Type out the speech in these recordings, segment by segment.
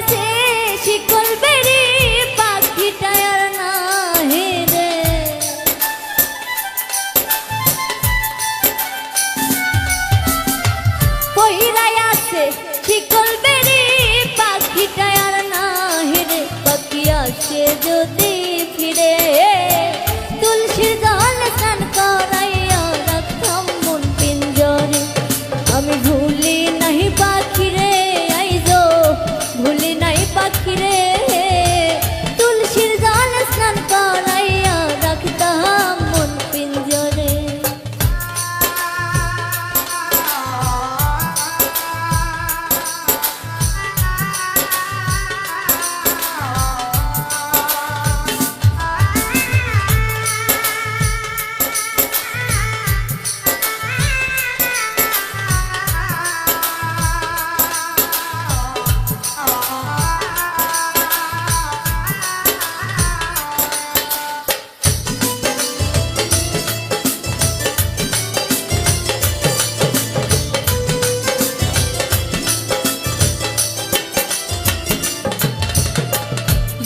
গাছে শিকল বেরি আছে পাখিটায় আর না হেরে পাখি আসে যদি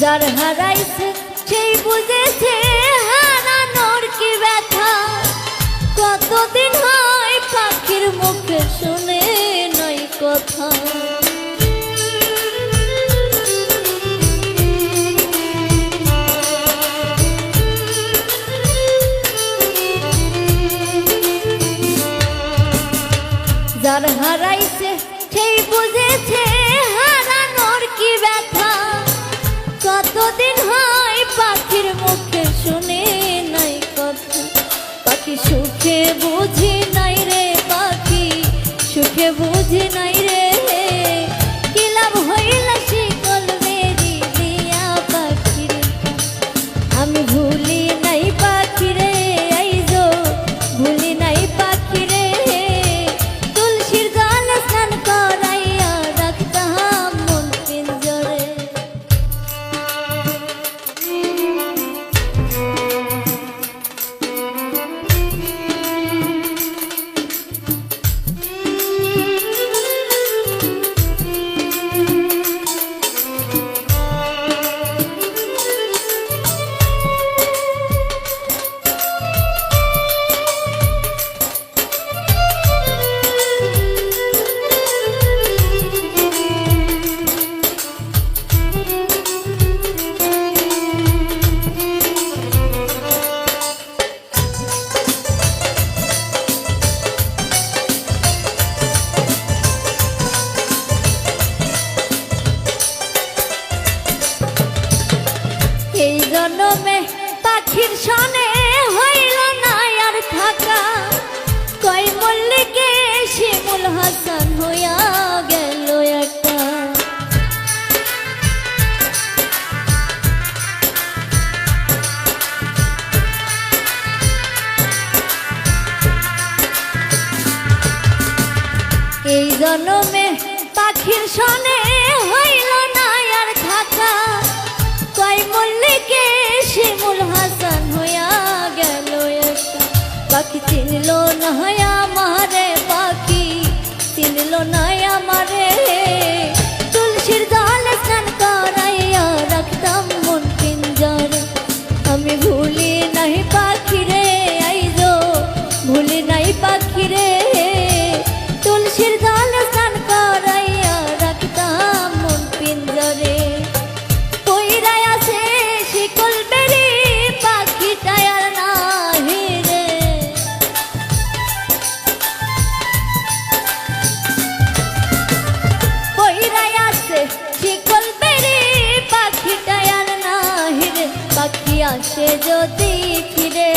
যার হারাইছে, সেই বুঝেছে হারানোর কি ব্যথা। কতদিন হয় পাখির মুখে শুনে নয় কথা। যার হারাইছে, সেই বুঝেছে হারানোর কি ব্যথা। জনমে পাখির সনে হইল না আর থাকা। কই মল্লিকে শিমুল হাসান হইয়া গেল একটা। এই জনমে পাখির সনে হইল আমারে আসে যদি ফিরে।